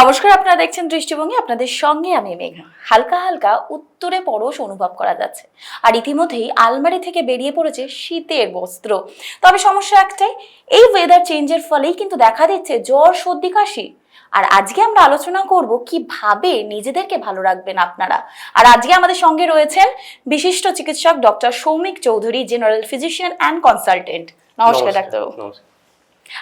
নমস্কার আপনারা দেখছেন দৃষ্টিভঙ্গি আপনাদের সঙ্গে আমি মেঘা হালকা হালকা উত্তরে পরশ অনুভব করা যাচ্ছে। আর ইতিমধ্যেই আলমারি থেকে বেরিয়ে পড়েছে শীতের বস্ত্র। তবে সমস্যা একটাই এই ওয়েদার চেঞ্জের ফলেই কিন্তু দেখা দিচ্ছে জ্বর সর্দি কাশি। আর আজকে আমরা আলোচনা করব কীভাবে নিজেদেরকে ভালো রাখবেন আপনারা। আর আজকে আমাদের সঙ্গে রয়েছেন বিশিষ্ট চিকিৎসক doctor Soumik Chowdhury general physician and consultant নমস্কার ডাক্তারবাবু। নমস্কার।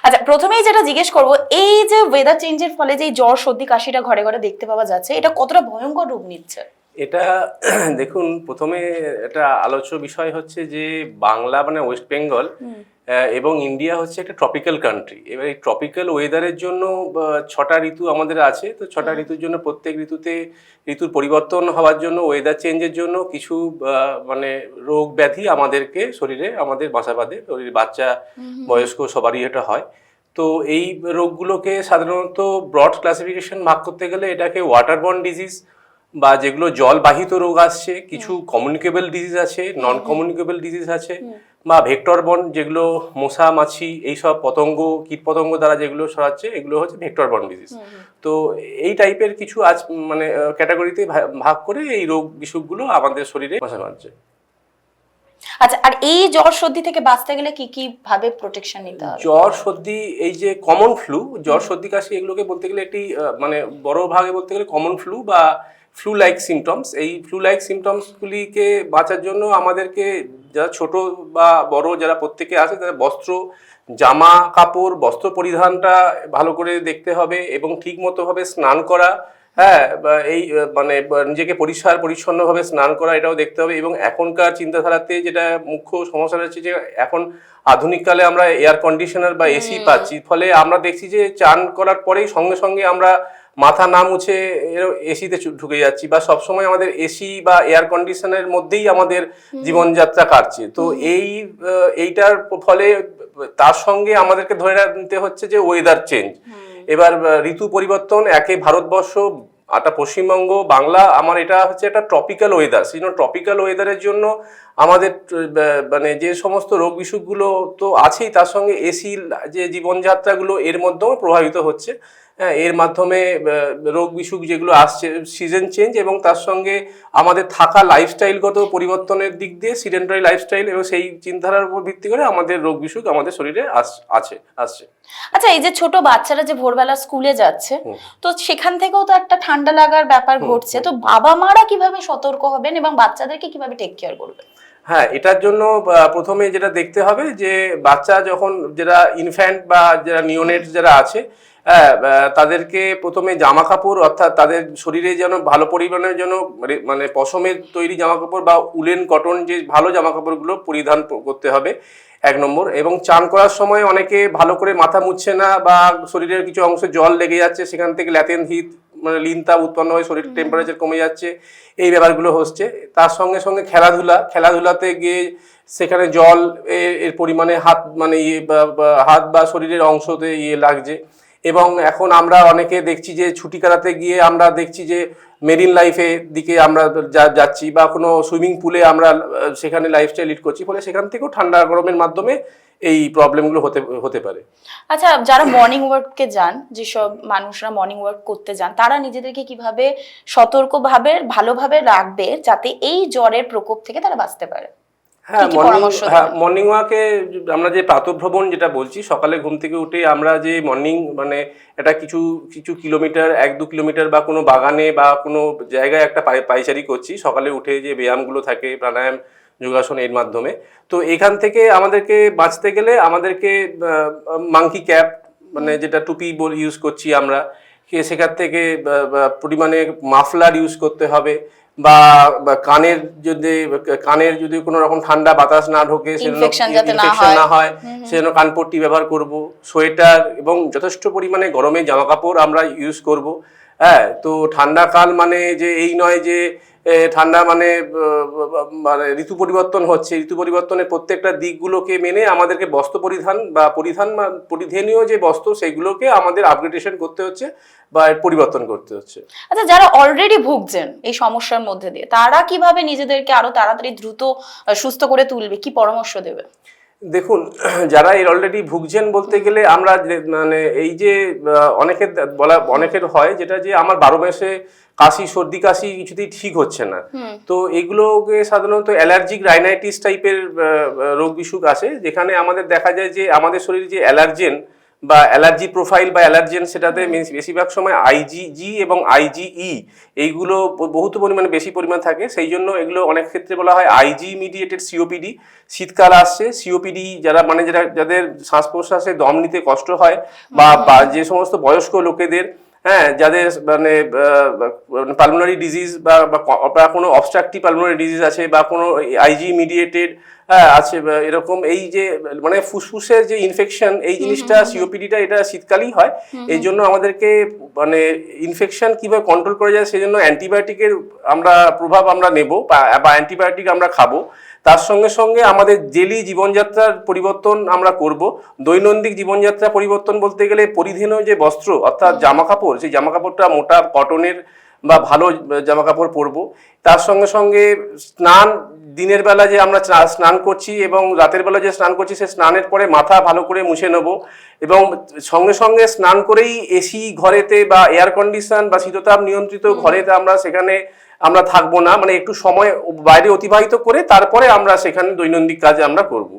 আচ্ছা প্রথমেই যেটা জিজ্ঞেস করব এই যে ওয়েদার চেঞ্জের ফলে যে জ্বর সর্দি কাশিটা ঘরে ঘরে দেখতে পাওয়া যাচ্ছে এটা কতটা ভয়ঙ্কর রূপ নিচ্ছে? এটা দেখুন প্রথমে এটা আলোচ্য বিষয় হচ্ছে যে বাংলা মানে ওয়েস্ট বেঙ্গল এবং ইন্ডিয়া হচ্ছে একটা ট্রপিক্যাল কান্ট্রি এবার এই ট্রপিক্যাল ওয়েদারের জন্য ছটা ঋতু আমাদের আছে তো ছটা ঋতুর জন্য প্রত্যেক ঋতুতে ঋতুর পরিবর্তন হওয়ার জন্য ওয়েদার চেঞ্জের জন্য কিছু মানে রোগ ব্যাধি আমাদেরকে শরীরে আমাদের বাসা বাঁধে শরীরে বাচ্চা বয়স্ক সবারই এটা হয়। তো এই রোগগুলোকে সাধারণত ব্রড ক্লাসিফিকেশন ভাগ করতে গেলে এটাকে ওয়াটার ওয়াটারবর্ন ডিজিজ বা যেগুলো জলবাহিত রোগ আসছে কিছু কমিউনিকেবল ডিজিজ আছে নন কমিউনিকেবল ডিজিজ আছে বা ভেক্টর বন যেগুলো মশা মাছি এইসব পতঙ্গ কীট পতঙ্গ দ্বারা যেগুলো ছড়াচ্ছে এগুলো হচ্ছে ভেক্টর বন ডিজিজ তো এই টাইপের কিছু আজ মানে ক্যাটাগরিতে ভাগ করে এই রোগ বিসুখগুলো আমাদের শরীরে বাসা বাঁধছে আচ্ছা আর এই জ্বর সর্দি থেকে বাঁচতে গেলে কি কি ভাবে প্রোটেকশন নিতে হবে? জ্বর সর্দি এই যে কমন ফ্লু জ্বর সর্দি কাশি এগুলোকে বলতে গেলে একটি মানে বড় ভাগে বলতে গেলে কমন ফ্লু বা ফ্লু লাইক সিমটমস এই ফ্লু লাইক সিমটমসগুলিকে বাঁচার জন্য আমাদেরকে যারা ছোট বা বড় যারা প্রত্যেকে আছে তারা বস্ত্র জামা কাপড় বস্ত্র পরিধানটা ভালো করে দেখতে হবে এবং ঠিক মতোভাবে স্নান করা হ্যাঁ বা এই মানে নিজেকে পরিষ্কার পরিচ্ছন্নভাবে স্নান করা এটাও দেখতে হবে এবং এখনকার চিন্তাধারাতে যেটা মুখ্য সমস্যা হচ্ছে যে এখন আধুনিক কালে আমরা এয়ার কন্ডিশনার বা এসি পাচ্ছি। ফলে আমরা দেখছি যে চান করার পরেই সঙ্গে সঙ্গে আমরা মাথা না মুছে এসিতে ঢুকে যাচ্ছি বা সবসময় আমাদের এসি বা এয়ার কন্ডিশনের মধ্যেই আমাদের জীবনযাত্রা কাটছে। তো এই এইটার ফলে তার সঙ্গে আমাদেরকে ধরে নিতে হচ্ছে যে ওয়েদার চেঞ্জ এবার ঋতু পরিবর্তন একে ভারতবর্ষ একটা পশ্চিমবঙ্গ বাংলা আমার এটা হচ্ছে একটা ট্রপিক্যাল ওয়েদার সেই জন্য ট্রপিক্যাল ওয়েদারের জন্য আমাদের মানে যে সমস্ত রোগ বিসুখগুলো তো আছেই তার সঙ্গে এসি যে জীবনযাত্রাগুলো এর মধ্যেও প্রভাবিত হচ্ছে। এর মাধ্যমে রোগ বিসুখ যেগুলো আসছে সিজন চেঞ্জ এবং তার সঙ্গে আমাদের থাকা লাইফস্টাইলগত পরিবর্তনের দিক দিয়ে সিডেন্টারি লাইফস্টাইল এবং সেই চিন্তাধারার উপর ভিত্তি করে আমাদের রোগ বিসুখ আমাদের শরীরে আছে আসছে। আচ্ছা এই যে ছোট বাচ্চারা যে ভোরবেলা স্কুলে যাচ্ছে তো সেখান থেকেও তো একটা ঠান্ডা লাগার ব্যাপার ঘটছে। তো বাবা মারা কীভাবে সতর্ক হবেন এবং বাচ্চাদেরকে কীভাবে টেক কেয়ার করবেন? হ্যাঁ এটার জন্য প্রথমে যেটা দেখতে হবে যে বাচ্চা যখন যারা ইনফ্যান্ট বা যারা নিওনেট যারা আছে হ্যাঁ, তাদেরকে প্রথমে জামা কাপড় অর্থাৎ তাদের শরীরে যেন ভালো পরিমাণের জন্য মানে- মানে পশমের তৈরি জামা কাপড় বা উলেন কটন যে ভালো জামা কাপড়গুলো পরিধান করতে হবে এক নম্বর। এবং চান করার সময় অনেকে ভালো করে মাথা মুছছে না বা শরীরের কিছু অংশে জল লেগে যাচ্ছে সেখান থেকে ল্যাতেন হিট মানে লিনতাপ উৎপন্ন হয়ে শরীর টেম্পারেচার কমে যাচ্ছে এই ব্যাপারগুলো হচ্ছে। তার সঙ্গে সঙ্গে খেলাধুলা খেলাধুলাতে গিয়ে সেখানে জল এর পরিমাণে হাত মানে ইয়ে হাত বা শরীরের অংশতে ইয়ে লাগছে। এবং এখন আমরা অনেকে দেখছি যে ছুটি কাটাতে গিয়ে আমরা দেখছি যে মেরিন লাইফে দিকে আমরা যাচ্ছি বা কোনো সুইমিং পুলে আমরা, সেখানে লাইফস্টাইল লিড করছি। ফলে সেখান থেকেও ঠান্ডা গরমের মাধ্যমে এই প্রবলেমগুলো হতে হতে পারে। আচ্ছা যারা মর্নিং ওয়ার্ককে যান, যেসব মানুষরা মর্নিং ওয়ার্ক করতে যান, তারা নিজেদেরকে কীভাবে সতর্কভাবে, ভালোভাবে রাখবে যাতে এই জ্বরের প্রকোপ থেকে তারা বাঁচতে পারে? মর্নিং হ্যাঁ মর্নিং ওয়াকে আমরা যে প্রাতভ্রমণ যেটা বলছি সকালে ঘুম থেকে উঠে আমরা যে মর্নিং মানে এটা কিছু কিছু কিলোমিটার এক দু কিলোমিটার বা কোনো বাগানে বা কোনো জায়গায় একটা পাই- পাইচারি করছি সকালে উঠে যে ব্যায়ামগুলো থাকে প্রাণায়াম যোগাসন এর মাধ্যমে। তো এখান থেকে আমাদেরকে বাঁচতে গেলে আমাদেরকে মাংকি ক্যাপ মানে যেটা টুপি বল ইউজ করছি আমরা। সেখান থেকে পরিমাণে মাফলার ইউজ করতে হবে বা কানের যদি কানের যদি কোনো রকম ঠান্ডা বাতাস না ঢোকে সেজন্য Infection না হয়। সেজন্য কানপট্টি ব্যবহার করব সোয়েটার এবং যথেষ্ট পরিমাণে গরমে জামা কাপড় আমরা ইউজ করব হ্যাঁ তো ঠান্ডা কাল মানে যে এই নয় যে ঠান্ডা মানে মানে ঋতু পরিবর্তন হচ্ছে। ঋতু পরিবর্তনের প্রত্যেকটা দিকগুলোকে মেনে আমাদেরকে বস্ত্র পরিধান বা পরিধান পরিধেনীয় যে বস্ত্র, সেগুলোকে আমাদের আপগ্রেডেশন করতে হচ্ছে বা পরিবর্তন করতে হচ্ছে। আচ্ছা যারা অলরেডি ভুগছেন এই সমস্যার মধ্যে দিয়ে, তারা কীভাবে নিজেদেরকে আরও তাড়াতাড়ি দ্রুত সুস্থ করে তুলবে? কি পরামর্শ দেবে দেখুন যারা এর অলরেডি ভুগছেন বলতে গেলে আমরা মানে এই যে অনেকের বলা অনেকের হয় যেটা যে আমার বারো বয়সে কাশি সর্দি কাশি কিছুতেই ঠিক হচ্ছে না। তো এগুলোকে সাধারণত অ্যালার্জিক রাইনাইটিস টাইপের রোগ বিসুখ আছে যেখানে আমাদের দেখা যায় যে আমাদের শরীরে যে অ্যালার্জেন বা অ্যালার্জি প্রোফাইল বা অ্যালার্জেন সেটাতে বেশিরভাগ সময় আইজিজি এবং আইজিই এইগুলো বহুত পরিমাণে বেশি পরিমাণ থাকে। সেই জন্য এগুলো অনেক ক্ষেত্রে বলা হয় আইজি মিডিয়েটেড সিওপিডি শীতকাল আসছে সিওপিডি যারা মানে যারা, যাদের শ্বাস প্রশ্বাসে দম নিতে কষ্ট হয় বা যে সমস্ত বয়স্ক লোকেদের হ্যাঁ যাদের মানে পালমোনারি ডিজিজ বা কোনো অবস্ট্রাকটিভ পালমোনারি ডিজিজ আছে বা কোনো আইজি মিডিয়েটেড হ্যাঁ আছে এরকম এই যে মানে ফুসফুসের যে ইনফেকশন এই জিনিসটা সিওপিডিটা এটা শীতকালেই হয়। এই জন্য আমাদেরকে মানে ইনফেকশন কীভাবে কন্ট্রোল করা যায় সেই জন্য অ্যান্টিবায়োটিকের আমরা প্রভাব আমরা নেব বা অ্যান্টিবায়োটিক আমরা খাব। তার সঙ্গে সঙ্গে আমাদের ডেলি জীবনযাত্রার পরিবর্তন আমরা করব। দৈনন্দিন জীবনযাত্রা পরিবর্তন বলতে গেলে পরিধেয় যে বস্ত্র অর্থাৎ জামা কাপড় সেই জামা কাপড়টা মোটা কটনের বা ভালো জামা কাপড় পরবো। তার সঙ্গে সঙ্গে স্নান দিনের বেলা যে আমরা স্নান করছি এবং রাতের বেলা যে স্নান করছি সে স্নানের পরে মাথা ভালো করে মুছে নেব এবং সঙ্গে সঙ্গে স্নান করেই এসি ঘরেতে বা এয়ার কন্ডিশন বা শীততাপ নিয়ন্ত্রিত ঘরেতে আমরা সেখানে আমরা থাকব না মানে একটু সময় বাইরে অতিবাহিত করে তারপরে আমরা সেখানে দৈনন্দিন কাজ আমরা করব।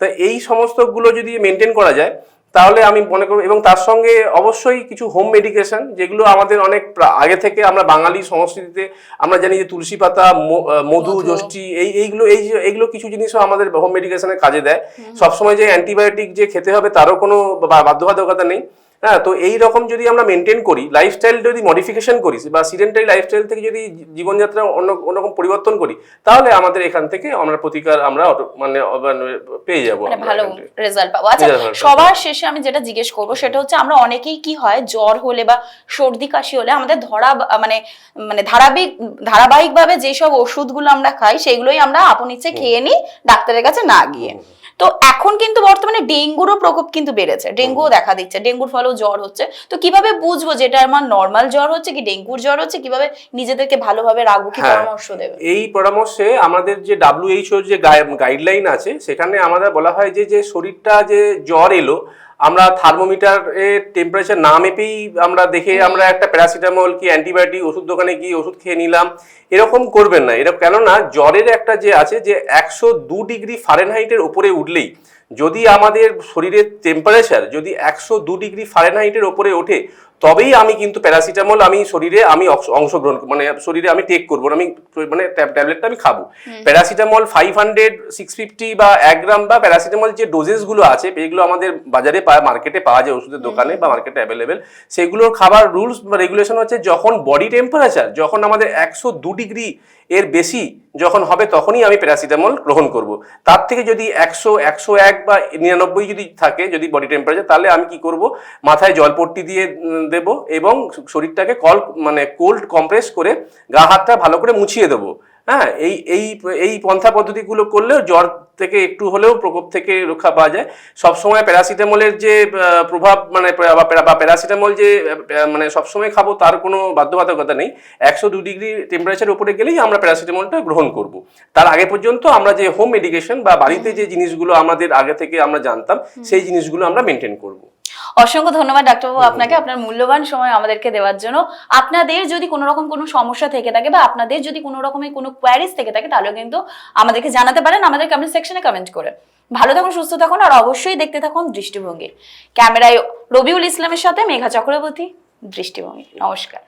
তা এই সমস্তগুলো যদি মেনটেন করা যায় তাহলে আমি মনে করব এবং তার সঙ্গে অবশ্যই কিছু হোম মেডিকেশন যেগুলো আমাদের অনেক আগে থেকে আমরা বাঙালি সংস্কৃতিতে আমরা জানি যে তুলসী পাতা মধু। যষ্টি এই এইগুলো এই এইগুলো কিছু জিনিসও আমাদের হোম মেডিকেশনের কাজে দেয়। সবসময় যে অ্যান্টিবায়োটিক যে খেতে হবে তারও কোনো বাধ্যবাধকতা নেই। হ্যাঁ তো এই রকম যদি আমরা মেনটেন করি লাইফস্টাইল যদি মডিফিকেশন করি বা সিডেন্টারি লাইফস্টাইল থেকে যদি জীবনযাত্রা অন্য অন্যরকম পরিবর্তন করি তাহলে আমাদের এখান থেকে আমরা প্রতিকার আমরা মানে মানে পেয়ে যাব মানে ভালো রেজাল্ট পাবো। আচ্ছা সবার শেষে আমি যেটা জিজ্ঞেস করব সেটা হচ্ছে আমরা অনেকেই কি হয় জ্বর হলে বা সর্দি কাশি হলে আমাদের ধরা মানে মানে ধারাবাহিক ধারাবাহিকভাবে যেসব ওষুধগুলো আমরা খাই সেগুলোই আমরা আপন ইচ্ছে খেয়ে নিই ডাক্তারের কাছে না গিয়ে। তো এখন কিন্তু বর্তমানে ডেঙ্গুরও প্রকোপ কিন্তু বেড়েছে। ডেঙ্গুও দেখা দিচ্ছে ডেঙ্গুর ফলেও জ্বর হচ্ছে। তো কীভাবে বুঝব যেটা আমার নর্মাল জ্বর হচ্ছে কি ডেঙ্গুর জ্বর হচ্ছে? কীভাবে নিজেদেরকে ভালোভাবে রাখব কি হ্যাঁ। পরামর্শ দেবে? এই পরামর্শে আমাদের যে ডাব্লিউএইচওর যে গাইডলাইন আছে সেখানে আমাদের বলা হয় যে যে শরীরটা যে জ্বর এলো আমরা থার্মোমিটারে টেম্পারেচার না মেপেই আমরা দেখে আমরা একটা প্যারাসিটামল কি অ্যান্টিবায়োটিক ওষুধ দোকানে গিয়ে ওষুধ খেয়ে নিলাম এরকম করবেন না। এরকম কেননা জ্বরের একটা যে আছে যে একশো দু ডিগ্রি ফারেনহাইটের উপরে উঠলেই যদি আমাদের শরীরের টেম্পারেচার যদি একশো দু ডিগ্রি ফারেনহাইটের ওপরে ওঠে তবেই আমি কিন্তু প্যারাসিটামল আমি শরীরে আমি অংশ- অংশগ্রহণ মানে শরীরে আমি টেক করব আমি মানে ট্যাবলেটটা আমি খাব। Paracetamol five hundred six fifty বা এক গ্রাম বা প্যারাসিটামল যে ডোজেসগুলো আছে এগুলো আমাদের বাজারে পাওয়া মার্কেটে পাওয়া যায় ওষুধের দোকানে বা মার্কেটে অ্যাভেলেবেল সেগুলোর খাবার রুলস বা রেগুলেশন হচ্ছে যখন বডি টেম্পারেচার যখন আমাদের একশো দু ডিগ্রি এর বেশি যখন হবে তখনই আমি প্যারাসিটামল গ্রহণ করব। তার থেকে যদি একশো একশো এক বা নিরানব্বই যদি থাকে যদি বডি টেম্পারেচার তাহলে আমি কি করব? মাথায় জলপট্টি দিয়ে দেব এবং শরীরটাকে কল মানে কোল্ড কম্প্রেস করে গা হাতটা ভালো করে মুছিয়ে দেবো। হ্যাঁ এই এই এই পন্থা পদ্ধতিগুলো করলেও জ্বর থেকে একটু হলেও প্রকোপ থেকে রক্ষা পাওয়া যায়। সবসময় প্যারাসিটামলের যে প্রভাব মানে বা প্যারাসিটামল যে মানে সবসময় খাব তার কোনো বাধ্যবাধকতা নেই। একশো দু ডিগ্রি টেম্পারেচার উপরে গেলেই আমরা প্যারাসিটামলটা গ্রহণ করব। তার আগে পর্যন্ত আমরা যে হোম মেডিকেশন বা বাড়িতে যে জিনিসগুলো আমাদের আগে থেকে আমরা জানতাম সেই জিনিসগুলো আমরা মেনটেন করব। অসংখ্য ধন্যবাদ, ডাক্তারবাবু, আপনাকে আপনার মূল্যবান সময় আমাদেরকে দেওয়ার জন্য। আপনাদের যদি কোনো রকম কোনো সমস্যা থেকে থাকে বা আপনাদের যদি কোনো রকমের কোনো কোয়ারিজ থেকে থাকে, তাহলে কিন্তু আমাদেরকে জানাতে পারেন, আমাদের কমেন্ট সেকশনে কমেন্ট করে। ভালো থাকুন, সুস্থ থাকুন, আর অবশ্যই দেখতে থাকুন দৃষ্টিভঙ্গি। ক্যামেরায় রবিউল ইসলামের সাথে মেঘা চক্রবর্তী, দৃষ্টিভঙ্গি। নমস্কার।